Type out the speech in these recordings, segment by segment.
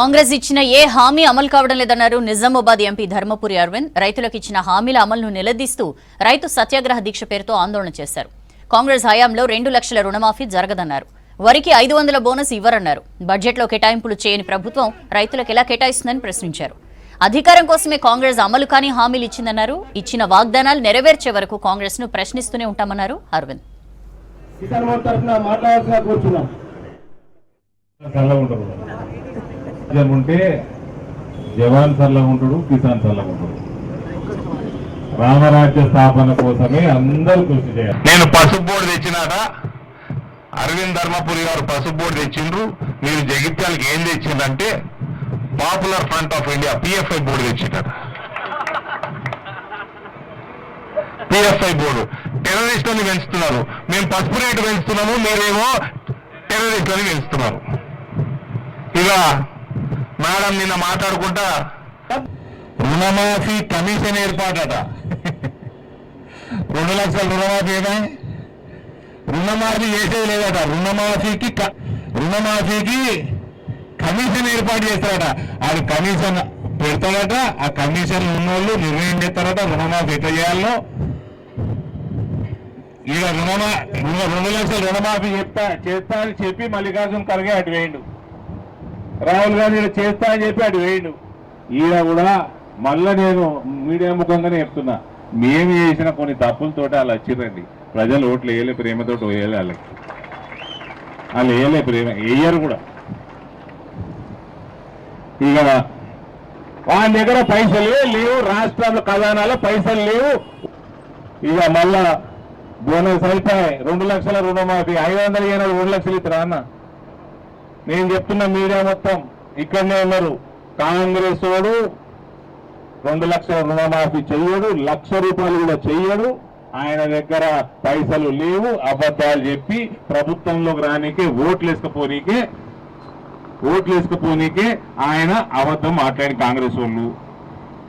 కాంగ్రెస్ ఇచ్చిన ఏ హామీ అమలు కావడం లేదన్నారు నిజామాబాద్ ఎంపీ ధర్మపురి అరవింద్. రైతులకు ఇచ్చిన హామీల అమలును నిలదీస్తూ రైతు సత్యాగ్రహ దీక్ష పేరుతో ఆందోళన చేశారు. కాంగ్రెస్ హయాంలో రెండు లక్షల రుణమాఫీ జరగదన్నారు. వరికి ఐదు వందల బోనస్ ఇవ్వరన్నారు. బడ్జెట్లో కేటాయింపులు చేయని ప్రభుత్వం రైతులకు ఎలా కేటాయిస్తుందని ప్రశ్నించారు. అధికారం కోసమే కాంగ్రెస్ అమలు కాని హామీలు ఇచ్చిందన్నారు. ఇచ్చిన వాగ్దానాలు నెరవేర్చే వరకు కాంగ్రెస్ను ప్రశ్నిస్తూనే ఉంటామన్నారు అరవింద్. మాట్లాడాల్సిన జనం ఉంటే జవాన్ చల్లగా ఉంటాడు కిసాన్ చల్లగా ఉంటాడు. రామరాజ్య స్థాపన కోసమే అందరూ కృషి చేయాలి. నేను పసుపు బోర్డు తెచ్చినాట. అరవింద్ ధర్మపురి గారు పసుపు బోర్డు తెచ్చిండ్రు. మీరు జగిత్యాలకి ఏం తెచ్చిందంటే popular front of India PFI board తెచ్చిందట PFI board. టెర్రరిస్టులను పెంచుతున్నారు. మేము పసుపు రేటు పెంచుతున్నాము మీరేమో టెర్రరిస్టులను పెంచుతున్నారు. ఇక మేడం నిన్న మాట్లాడుకుంటా. రుణమాఫీ కమిషన్ ఏర్పాటట. రెండు లక్షల రుణమాఫీ ఏమే? రుణమాఫీ చేసేది లేదట. రుణమాఫీకి రుణమాఫీకి కమిషన్ ఏర్పాటు చేస్తారట. అది కమిషన్ పెడతాడట. ఆ కమిషన్ ఉన్నోళ్ళు నిర్ణయం చేస్తారట. రుణమాఫీ ఎట్లా చేయాలో. ఈడ రుణమా రెండు లక్షల రుణమాఫీ చెప్తా చేస్తా అని చెప్పి మల్లికార్జున ఖర్గే అటు వేయండు. రాహుల్ గాంధీ ఈడ చేస్తా అని చెప్పి అటు వేయండు. ఈడ కూడా మళ్ళా నేను మీడియా ముఖంగానే చెప్తున్నా. మేము చేసిన కొన్ని తప్పులతోటి వాళ్ళు వచ్చిరండి ప్రజలు ఓట్లు వేయలే ప్రేమతో వేయలే వాళ్ళకి. వాళ్ళు వేయలే ప్రేమ వేయరు కూడా. ఇక వాళ్ళ దగ్గర పైసలు లేవు రాష్ట్రాల ఖజానాలో పైసలు లేవు. ఇక మళ్ళా బోనస్ అయిపోయి రెండు లక్షల రుణమాఫీ ఐదు వందలు ఏనాడు రెండు లక్షలు ఇస్తారా అన్న. నేను చెప్తున్న మీడియా మొత్తం ఇక్కడనే ఉన్నారు. కాంగ్రెస్ వాడు రెండు లక్షల రుణమాఫీ చెయ్యడు లక్ష రూపాయలు కూడా చెయ్యడు. ఆయన దగ్గర పైసలు లేవు అబద్ధాలు చెప్పి ప్రభుత్వంలోకి రానికే ఓట్లు వేసుకపోనీకే ఓట్లు వేసుకపోనీకే ఆయన అబద్ధం మాట్లాడి కాంగ్రెస్ వాళ్ళు.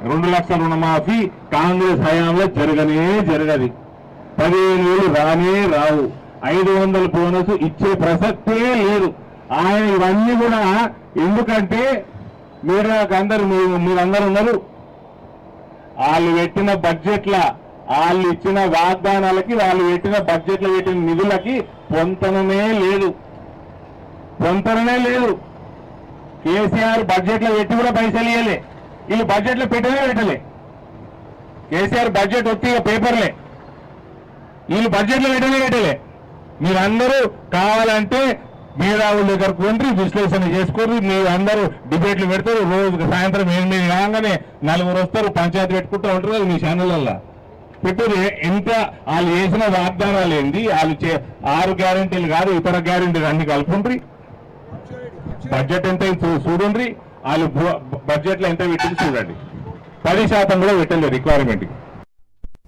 రెండు లక్షల రుణమాఫీ కాంగ్రెస్ హయాంలో జరగనే జరగది. పదిహేను వేలు రానే రావు. ఐదు వందల బోనస్ ఇచ్చే ప్రసక్తే లేదు. ఆయన ఇవన్నీ కూడా ఎందుకంటే మీరు నాకు అందరు మీరందరూ ఉన్నారు. వాళ్ళు పెట్టిన బడ్జెట్ల వాళ్ళు ఇచ్చిన వాగ్దానాలకి వాళ్ళు పెట్టిన బడ్జెట్లో పెట్టిన నిధులకి పొంతననే లేదు. పొంతననే లేదు. కేసీఆర్ బడ్జెట్లో పెట్టి కూడా పైసలు ఇవ్వలే వీళ్ళు బడ్జెట్లో పెట్టనే పెట్టలే. కేసీఆర్ బడ్జెట్ వచ్చి ఇక పేపర్లే. వీళ్ళు బడ్జెట్లో పెట్టనే పెట్టలే. మీరందరూ కావాలంటే మేధావుల దగ్గరకు వండి విశ్లేషణ చేసుకోరు మీ అందరూ డిబేట్లు పెడతారు రోజు సాయంత్రం ఎనిమిది కాగానే నలుగురు వస్తారు పంచాయతీ పెట్టుకుంటూ ఉంటారు మీ ఛానళ్ళల్లో. పెట్టారు ఎంత వాళ్ళు చేసిన వాగ్దానాలు ఏంటి వాళ్ళు చే- ఆరు గ్యారెంటీలు కాదు ఇతర గ్యారంటీలు అన్ని కలుపుండ్రి. బడ్జెట్ ఎంత చూ- చూడండి వాళ్ళు బడ్జెట్లో ఎంత పెట్టింది చూడండి. పది శాతం కూడా పెట్టలేదు రిక్వైర్మెంట్కి.